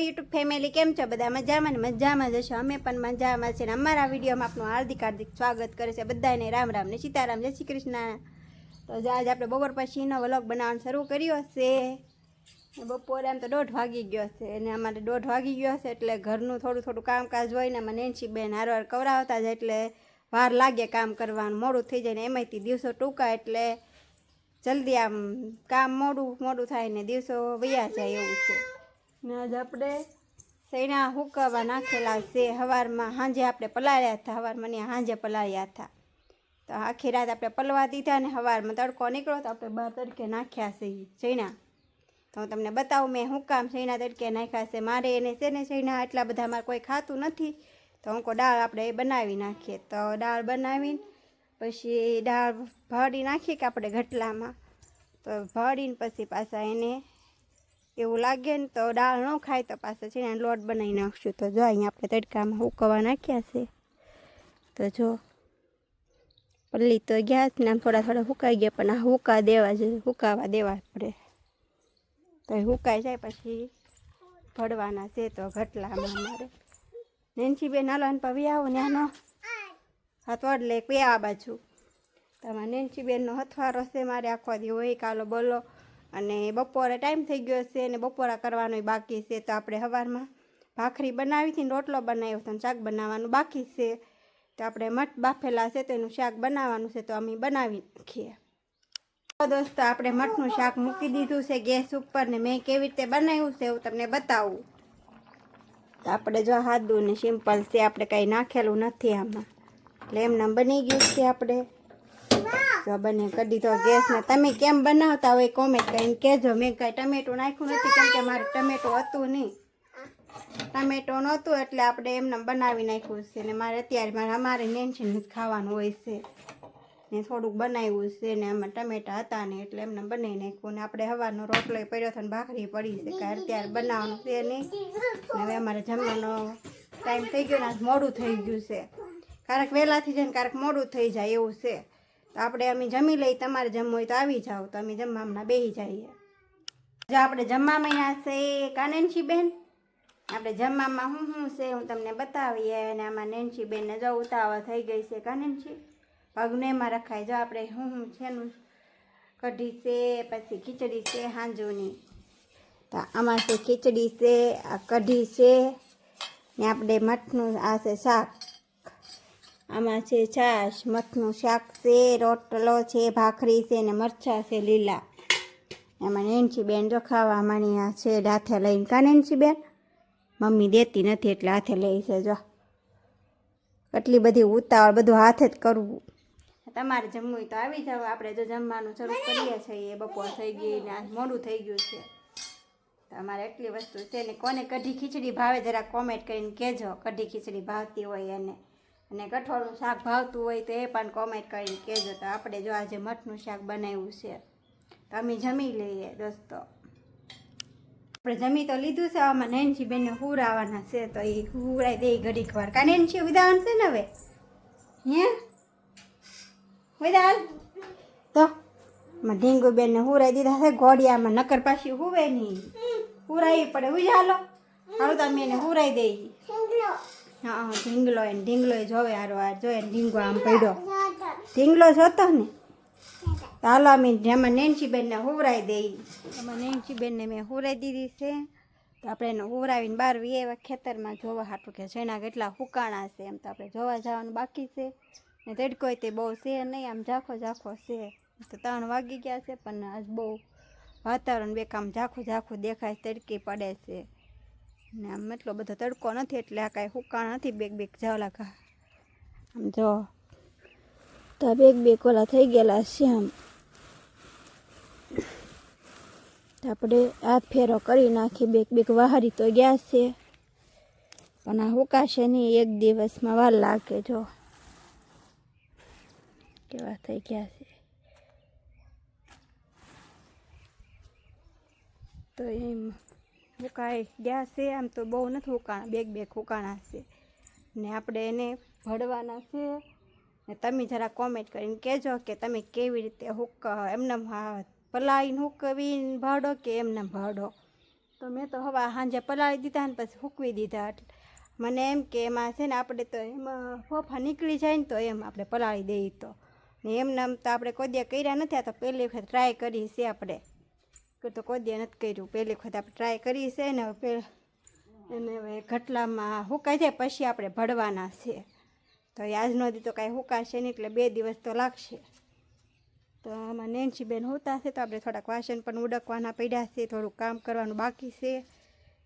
YouTube family કેમ છો? બધા મજામાં મજામાં જશો અમે પણ મજામાં છે ને અમારા વિડીયોમાં આપનું હાર્દિક હાર્દિક સ્વાગત કરે છે બધાને રામ રામ ને સીતારામ. જય શ્રી કૃષ્ણ. તો જો આજે આપણે બપોર પછીનો વ્લોગ બનાવવાનું શરૂ કર્યો છે. બપોરે આમ તો દોઢ વાગી ગયો છે. અને અમારે દોઢ વાગી ગયો હશે એટલે ઘરનું થોડું થોડું કામકાજ હોય ને મને બેન હારવાર કવરાવતા જાય એટલે વાર લાગે કામ કરવાનું. મોડું થઈ જાય ને એમાંયથી દિવસો ટૂંકા એટલે જલ્દી આમ કામ મોડું મોડું થાય ને દિવસો વયા જાય એવું છે. ને આજ આપણે સૈના હુકાવા નાખેલા છે સવારમાં સાંજે આપણે પલાળ્યા હતા. સવારમાં ને સાંજે પલાળ્યા હતા. તો આખી રાત આપણે પલવા દીધા ને સવારમાં તડકો નીકળો તો આપણે બહાર તડકે નાખ્યા છે સૈના તો હું તમને બતાવું, મેં હું કામ સૈના તડકે નાખ્યા છે? મારે એને છે ને સૈના એટલા બધા મારે કોઈ ખાતું નથી. તો હું દાળ આપણે એ બનાવી નાખીએ. તો દાળ બનાવીને પછી દાળ ભાડી નાખીએ કે આપણે ઘટલામાં. તો ભાડીને પછી પાછા એને એવું લાગે ને તો દાળ ન ખાય તો પાછો છે ને લોટ બનાવી નાખશું. તો જો અહીંયા આપણે તડકામાં હુકવા નાખ્યા છે. તો જો પલ્લી તો ગયા જ ને થોડા થોડા હુકાઈ ગયા પણ આ હુકા દેવા છે હુકાવા દેવા પડે. તો હુકાઈ જાય પછી ભરવાના છે તો ઘટલામાં અમારે. નેન્સીબેન હાલો પવી આવો ન્યાનો હથવાડ લે પે આ બાજુ તમારે નેન્સીબેનનો હથવારો છે મારે આખો દી. હોય કાલો બોલો. અને બપોરે ટાઈમ થઈ ગયો છે અને બપોરા કરવાનો બાકી છે, તો આપણે સવારમાં ભાખરી બનાવી હતી રોટલો બનાવ્યો હતો શાક બનાવવાનું બાકી છે. તો આપણે મઠ બાફેલા છે તો એનું શાક બનાવવાનું છે, તો અમે બનાવી નાખીએ. દોસ્તો, આપણે મઠનું શાક મૂકી દીધું છે ગેસ ઉપર ને મેં કેવી રીતે બનાવ્યું છે એવું તમને બતાવું. તો આપણે જો હાદું ને સિમ્પલ છે, આપણે કાંઈ નાખેલું નથી આમાં. એટલે એમને બની ગયું છે આપણે. જો બને, કરી દીધો ગેસ ને તમે કેમ બનાવતા હોય કોમેન્ટ કરીને કહેજો. મેં કાંઈ ટમેટું નાખ્યું નથી, કેમ કે મારે ટમેટું હતું નહીં. ટમેટો નહોતું, એટલે આપણે એમને બનાવી નાખ્યું છે. ને મારે અત્યારે મારે અમારે નેન્શન ખાવાનું હોય છે. ને થોડુંક બનાવ્યું છે, ને આમાં ટમેટા હતા ને એટલે એમને બનાવી નાખ્યું. ને આપણે હવારનો રોટલો પડ્યો હતો ને ભાખરી પડી છે કે અત્યારે બનાવવાનું છે નહીં. હવે અમારે જમવાનો ટાઈમ થઈ ગયો ને મોડું થઈ ગયું છે. ક્યારેક વહેલાથી જાય ને ક્યારેક મોડું થઈ જાય એવું છે. તો આપણે અમે જમી લઈ તમારે જમવું હોય તો આવી જાઓ, તો અમે જમવા હમણાં બેસી જઈએ. જો આપણે જમવા મહિના છે કાનનશી બેન આપણે જમવામાં હું શું છે હું તમને બતાવીએ અને આમાં નેન્સી બેનને જો ઉતાવળ થઈ ગઈ છે કાનનસી પગને એમાં રખાય. જો આપણે હું હું છેનું કઢી છે, પછી ખીચડી છે, હાંજોની. તો આમાં છે ખીચડી છે, આ કઢી છે, ને આપણે મઠનું આ છે શાક. આમાં છે છાશ, મઠનું શાક છે, રોટલો છે, ભાખરી છે ને મરચાં છે લીલા. એમાં નેન્સી બેન જો ખાવા માણી આ છે હાથે લઈને કા નેન્સી બેન મમ્મી દેતી નથી એટલે હાથે લઈ છે, જો. એટલી બધી ઉતાવળ, બધું હાથે જ કરવું. તમારે જમવું તો આવી જાવ આપણે જો જમવાનું શરૂ કરીએ છીએ. બપોર થઈ ગઈ ને મોડું થઈ ગયું છે. તમારે એટલી વસ્તુ છે ને, કોને કઢી ખીચડી ભાવે, જરા કોમેન્ટ કરીને કહેજો. કઢી ખીચડી ભાવતી હોય એને. અને કઠોળનું શાક ભાવતું હોય તો એ પણ કોમેન્ટ કરીને કહેજો તો આપણે જો આજે મઠનું શાક બનાવ્યું છે. તો અમે જમી લઈએ દોસ્તો. આપણે જમી તો લીધું છે, આમાં નેનજી બેનને હુરાવાના છે, તો એ હુરાઈ દે ઘડીક વાર. કાં નેનજી ઉદાવન છે ને હવે? હે? ઉદાહરણ તો ઢીંગુ બેનને હુરાઈ દીધા છે, ઘોડિયામાં, નકર પાછી હુવે નહીં. હુરાઈ પડે ઉજાલો તો અમે એને હુરાઈ દઈ હા ઢીંગલો એને, ઢીંગલો જોવે હારો હાર, જોવે ઢીંગો આમ પડ્યો. ઢીંગલો જોતો ને? હાલો અમે જેમાં નેન્સીબેનને હુવરાઈ દઈ. એમાં નેન્સીબેનને મેં હુવરાઈ દીધી છે. તો આપણે એને હુવરાવીને બહાર વીએ એવા ખેતરમાં જોવા હાટું કે જેના કેટલા હુકાણા છે એમ તો આપણે જોવા જવાનું બાકી છે. ને તડકો તે બહુ છે નહીં, આમ ઝાખો ઝાખો છે. તો ત્રણ વાગી ગયા છે, પણ આજ બહુ વાતાવરણ બે કામ ઝાખું ઝાખું દેખાય તડકી પડે છે. ને આમ એટલો બધો તડકો નથી, એટલે આ કાંઈ હુકાણ નથી બેગ બેગ જાવલા કા આમ જો, તો આ બેગ બેગ ઓલા થઈ ગયેલા છે આમ. આપણે હાથ ફેરો કરી નાખી, બેગ બેગ વહારી તો ગયા છે. પણ આ હુકાશે નહીં, એક દિવસમાં વાર લાગે જો. કેવા થઈ ગયા છે. તો એમ હુકાઈ ગયા છે આમ તો બહુ નથી હુકાણા, બેગ બેગ હુકાણા છે. ને આપણે એને ભળવાના છે. ને તમે જરા કોમેન્ટ કરીને કહેજો કે તમે કેવી રીતે હુક એમને પલાળીને હુકવીને ભાડો કે એમને ભાડો? તો મેં તો હવા સાંજે પલાળી દીધા ને પછી હુકવી દીધા. મને એમ કે એમાં છે ને આપણે તો એમાં ફોફા નીકળી જાય ને તો એમ આપણે પલાળી દઈએ તો. ને એમને તો આપણે કોઈ કર્યા નથી, આ તો પહેલી વખત ટ્રાય કરી છે આપણે. તો કોઈ દે નથી કર્યું. પહેલી વખત આપણે ટ્રાય કરી છે ને હવે અને હવે ઘટલામાં સુકાઈ જાય, પછી આપણે ભરવાના છે. તો આજનો દી તો કાંઈ હુકાશે નહીં, એટલે બે દિવસ તો લાગશે. તો આમાં નેન્સીબેન હોતા છે, તો આપણે થોડાક વાસણ પણ ઉડકવાના પડ્યા છે, થોડુંક કામ કરવાનું બાકી છે.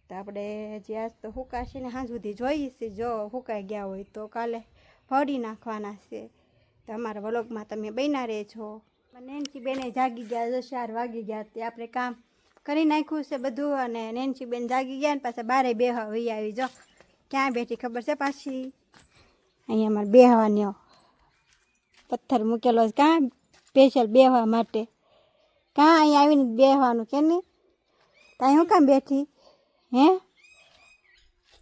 તો આપણે જે આજ તો હુકાશે ને હાં સુધી જોઈએ છે, જો સુકાઈ ગયા હોય તો કાલે ભરી નાખવાના છે. તો અમારા વ્લોગમાં તમે બન્યા રહેજો. નેન્સી બેને જાગી ગયા દસ ચાર વાગી ગયા તે આપણે કામ કરી નાખ્યું છે બધું અને નેન્સી બેન જાગી ગયા ને પાછા બારે બેહવા વહી આવી. જો, ક્યાં બેઠી ખબર છે પાછી? અહીંયા અમારે બેહવાની પથ્થર મૂકેલો છે. કાં સ્પેશિયલ બેહવા માટે? કાં અહીંયા આવીને બેહવાનું કે ને ત્યાં હું કામ બેઠી? હે?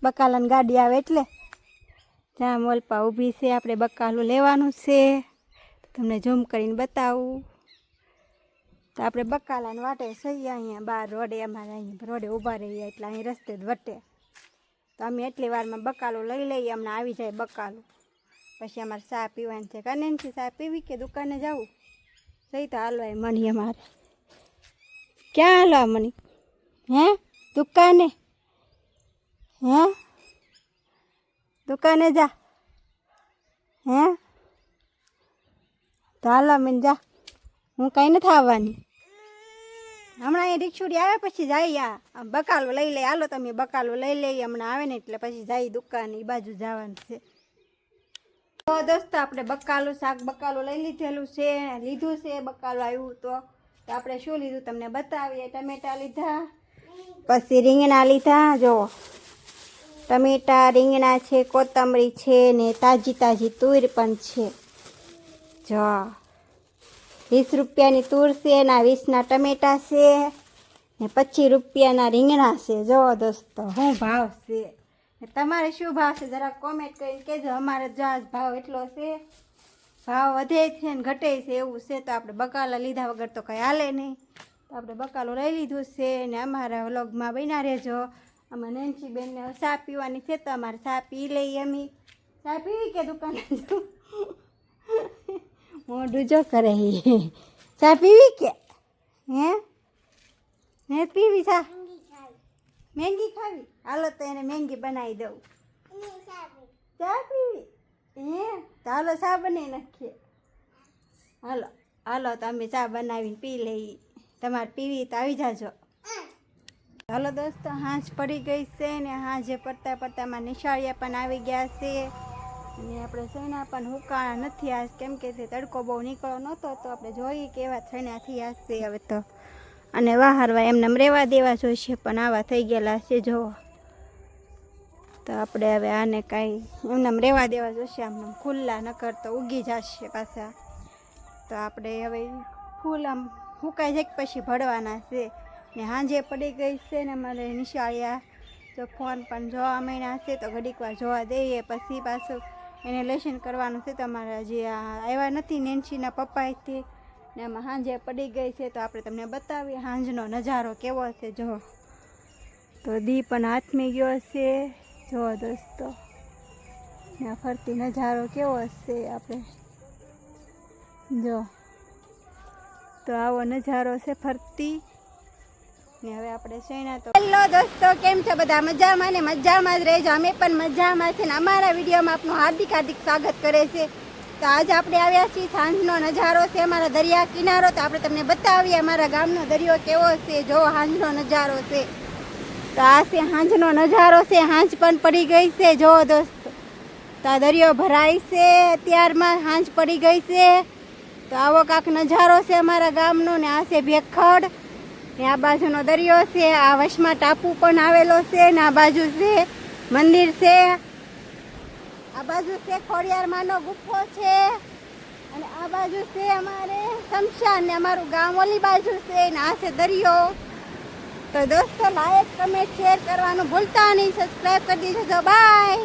બકાલાની ગાડી આવે એટલે? જ્યાં મોલપા ઊભી છે, આપણે બકાલું લેવાનું છે. તમને ઝૂમ કરીને બતાવું. તો આપણે બકાલાને વાટે સહી અહીંયા બહાર રોડે, અમારે અહીંયા રોડે ઊભા રહીએ એટલે અહીં રસ્તે જ વટે. તો અમે એટલી વારમાં બકાલું લઈ લઈએ, અમને આવી જાય બકાલું. પછી અમારે ચા પીવાની છે કનેનથી ચા પીવી કે દુકાને જવું? સહી તો હાલવાય મની અમારે. ક્યાં હાલવા મની? હે? દુકાને? હે? દુકાને જા. હે? તો હાલો મેં જા. હું કાંઈ નથી આવવાની. હમણાં એ રિક્ષુડી આવે, પછી જાય આ બકાલો લઈ લે. હાલો તમે બકાલો લઈ લઈએ હમણાં આવે ને એટલે પછી જાય દુકાન એ બાજુ જવાનું છે. તો દોસ્તો, આપણે બકાલું, શાક બકાલું લઈ લીધેલું છે, લીધું છે, બકાલું આવ્યું તો આપણે શું લીધું તમને બતાવીએ? ટમેટા લીધા, પછી રીંગણા લીધા, જો. ટમેટા, રીંગણા છે, કોથમરી છે ને તાજી તાજી તુર પણ છે. જો, વીસ રૂપિયાની તુર છે ના વીસના ટમેટા છે, ને પચીસ રૂપિયાના રીંગણા છે. જો દોસ્તો, શું ભાવ છે? ને તમારે શું ભાવ છે? જરા કોમેન્ટ કરીને કહેજો. અમારે જો ભાવ એટલો છે. ભાવ વધે છે ને ઘટે છે એવું છે, તો આપણે બકાલા લીધા વગર તો કંઈ હાલે નહીં. તો આપણે બકાલો લઈ લીધું છે ને અમારા વ્લોગમાં બન્યા રહેજો. અમે નેન્સી બેનને ચા પીવાની છે, તો અમારે ચા પી લઈએ અમે. ચા પીવી કે દુકાને મોઢું જો કરે ચા પીવી કે? હે? હે પીવી ચા? મેંગી ખાવી. હાલો તો એને મેંગી બનાવી દઉં. ચા પીવી? હે? ચાલો ચા બનાવી નાખીએ. હાલો હાલો તો અમે ચા બનાવીને પી લઈ તમારે પીવી તો આવી જાજો. હાલો દોસ્તો હાંજ પડી ગઈ છે ને હાંજે પડતા પડતામાં નિશાળિયા પણ આવી ગયા છે. અને આપણે સૈના પણ હુકાણા નથી આજ. કેમ કે તે તડકો બહુ નીકળો નહોતો, તો આપણે જોઈએ કેવા સૈના થયા છે હવે તો. અને વાહરવા એમને રહેવા દેવા જોઈશે, પણ આવા થઈ ગયેલા છે જો તો આપણે હવે આને કાંઈ એમને રહેવા દેવા જોઈશે, આમ ખુલ્લા, નકર તો ઉગી જશે પાછા. તો આપણે હવે ફૂલ આમ હુકાઈ જાય પછી ભરવાના છે. ને સાંજે પડી ગઈ છે ને મારે નિશાળિયા. જો ફોન પણ જોવા મળ્યા છે, તો ઘડીક વાર જોવા દઈએ, પછી પાછું એને લેશન કરવાનું છે. તમારા જે આવ્યા નથી નેન્સીના પપ્પાએથી ને આમાં સાંજે પડી ગઈ છે તો આપણે તમને બતાવીએ સાંજનો નજારો કેવો છે. જો, તો દી પણ હાથમી ગયો છે. જો દોસ્તો, ને ફરતી નજારો કેવો છે આપણે. જો, તો આવો નજારો છે ફરતી. ને હવે આપણે સૈના તો હેલો દોસ્તો, કેમ છે બધા? મજામાં ને મજામાં જ રહેજો અમે પણ મજામાં છે ને અમારા વિડીયોમાં આપનું હાર્દિક હાર્દિક સ્વાગત કરે છે. તો આજે આપણે આવ્યા છીએ સાંજનો નજારો છે અમારા દરિયા કિનારો. તો આપણે તમને બતાવીએ અમારા ગામનો દરિયો કેવો છે. જો સાંજનો નજારો છે. તો આ છે સાંજનો નજારો છે. સાંજ પણ પડી ગઈ છે. જો દોસ્તો, તો આ દરિયો ભરાય છે. અત્યારમાં સાંજ પડી ગઈ છે. તો આવો કાંક નજારો છે અમારા ગામનો ને આ છે ભેખડ. ને આ બાજુનો દરિયો છે, આ વશમાં ટાપુ પણ આવેલો છે ને આ બાજુ છે મંદિર છે. આ બાજુ છે ખોડિયારમાંનો ગુફો છે અને આ બાજુ છે અમારે શમશાન ને અમારું ગામ ઓલી બાજુ છે ને આ છે દરિયો. તો દોસ્તો લાઈક કમેન્ટ શેર કરવાનું ભૂલતા નહીં સબસ્ક્રાઈબ કરી દેજો. બાય